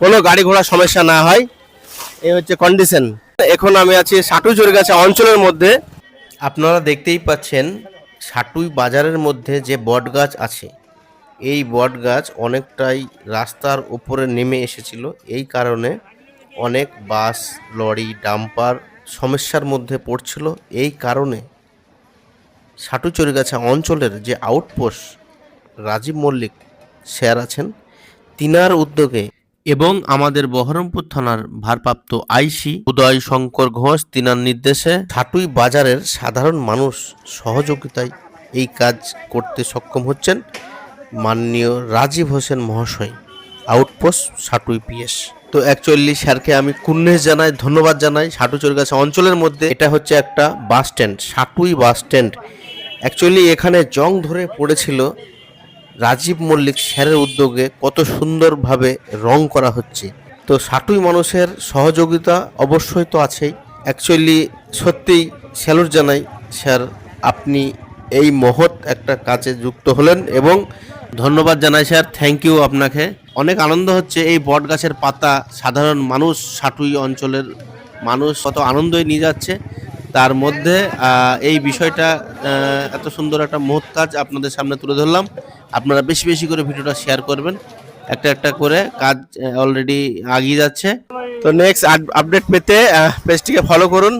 কোনো গাড়ি ঘোড়া সমস্যা না হয়। এই হচ্ছে কন্ডিশন এখন আমি আছি সাটুজোর গাছা অঞ্চলের মধ্যে। আপনারা দেখতেই পাচ্ছেন সাটুই বাজারের মধ্যে যে বট গাছ আছে। এই বট গাছ অনেকটাই রাস্তার উপরে নেমে এসেছিল। এই কারণে অনেক বাস, লরি, ডাম্পার সমস্যার মধ্যে পড়ছিল। এই কারণে সাটুচরিগাছা অঞ্চলের যে আউটপোস্ট রাজীব মল্লিক স্যার আছেন, তিনার উদ্যোগে এবং আমাদের বহরমপুর থানার ভারপ্রাপ্ত আইসি উদয় শঙ্কর ঘোষ, তিনার নির্দেশে ছাটুই বাজারের সাধারণ মানুষ সহযোগিতায় এই কাজ করতে সক্ষম হচ্ছেন মাননীয় রাজীব হোসেন মহাশয়, আউটপোস্ট সাটুই পিএস। তো অ্যাকচুয়ালি স্যারকে আমি কুন্নেস জানাই, ধন্যবাদ জানাই। সাটুচুর গাছা অঞ্চলের মধ্যে এটা হচ্ছে একটা bus stand Satui bus stand actually এখানে জং ধরে পড়েছিল রাজীব মল্লিক স্যারের উদ্যোগে কত সুন্দরভাবে রং করা হচ্ছে। তো সাটুই মানুষের সহযোগিতা অবশ্যই তো আছেই। অ্যাকচুয়ালি সত্যিই স্যালুট জানাই, স্যার, আপনি এই মহৎ একটা কাজে যুক্ত হলেন এবং ধন্যবাদ জানাই, স্যার। থ্যাংক ইউ আপনাকে। অনেক আনন্দ হচ্ছে এই বট গাছের পাতা। সাধারণ মানুষ সাটুই অঞ্চলের মানুষ কত আনন্দই নিয়ে যাচ্ছে। তার মধ্যে এই বিষয়টা এত সুন্দর একটা মহৎ কাজ আপনাদের সামনে তুলে ধরলাম। আপনারা বেশি বেশি করে ভিডিওটা শেয়ার করবেন। একটা একটা করে কাজ অলরেডি আগিয়ে যাচ্ছে। তো নেক্সট আপডেট পেতে পেজটিকে ফলো করুন।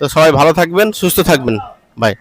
তো সবাই ভালো থাকবেন, সুস্থ থাকবেন। বাই